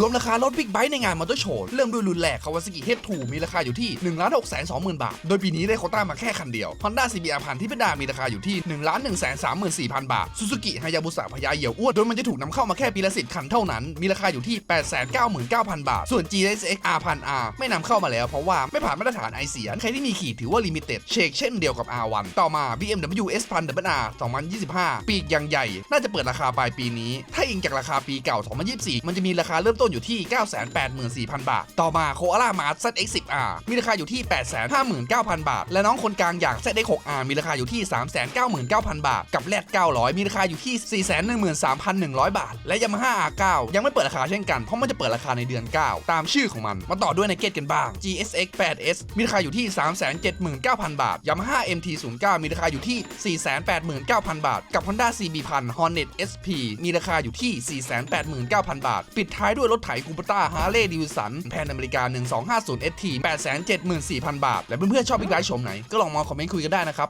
รวมราคารถบิ๊กไบค์ในงานมอเตอร์โชว์เริ่มด้วยรุ่นแรก Kawasaki H2 มีราคาอยู่ที่ 1 6 2 0 0 0 0 บาท โดยปีนี้ได้โคต้ามาแค่คันเดียว Honda CBR พันที่เป็นดามีราคาอยู่ที่ 1 1 3 4 0 0 0 บาท Suzuki Hayabusa พญาเหยี่ยวอ้วนโดยมันจะถูกนำเข้ามาแค่ปีละสิบคันเท่านั้น มีราคาอยู่ที่ 899,000 บาท ส่วน GSX R 1 0 0 R ไม่นำเข้ามาแล้วเพราะว่าไม่ผ่านมาตรฐานไอเสียใครที่มีขีดถือว่าลิมิเต็ดเชกเช่นเดียวกับ R1 ต่อมา BMW S 1000 WR 2025 ปีกยังใหญ่ น่าจะเปิดราคาปลายปีนี้ ถ้าอิงจากราคาปีเก่า 2024 มันจะมีราคาเริ่มต้นนอยู่ที่ 984,000 บาท ต่อมา Koala Mart ZX10R มีราคาอยู่ที่ 859,000 บาท และน้องคนกลางอย่าง ZX6R มีราคาอยู่ที่ 399,000 บาท กับแรด900 มีราคาอยู่ที่ 413,100 บาท และ Yamaha R9 ยังไม่เปิดราคาเช่นกัน เพราะมันจะเปิดราคาในเดือน 9 ตามชื่อของมัน มาต่อด้วยในเกตกันบ้าง GSX 8S มีราคาอยู่ที่ 379,000 บาท Yamaha MT09 มีราคาอยู่ที่ 489,000 บาท กับ Honda CB 1000 Hornet SP มีราคาอยู่ที่ 489,000 บาท ปิดท้ายด้วยรถไถคูปต้าฮาร์เลย์ดิวสันแพนอเมริกา 1250 ST 874,000 บาท และเพื่อนๆชอบบิ๊กไบค์ชมไหน ก็ลองมาคอมเมนต์คุยกันได้นะครับ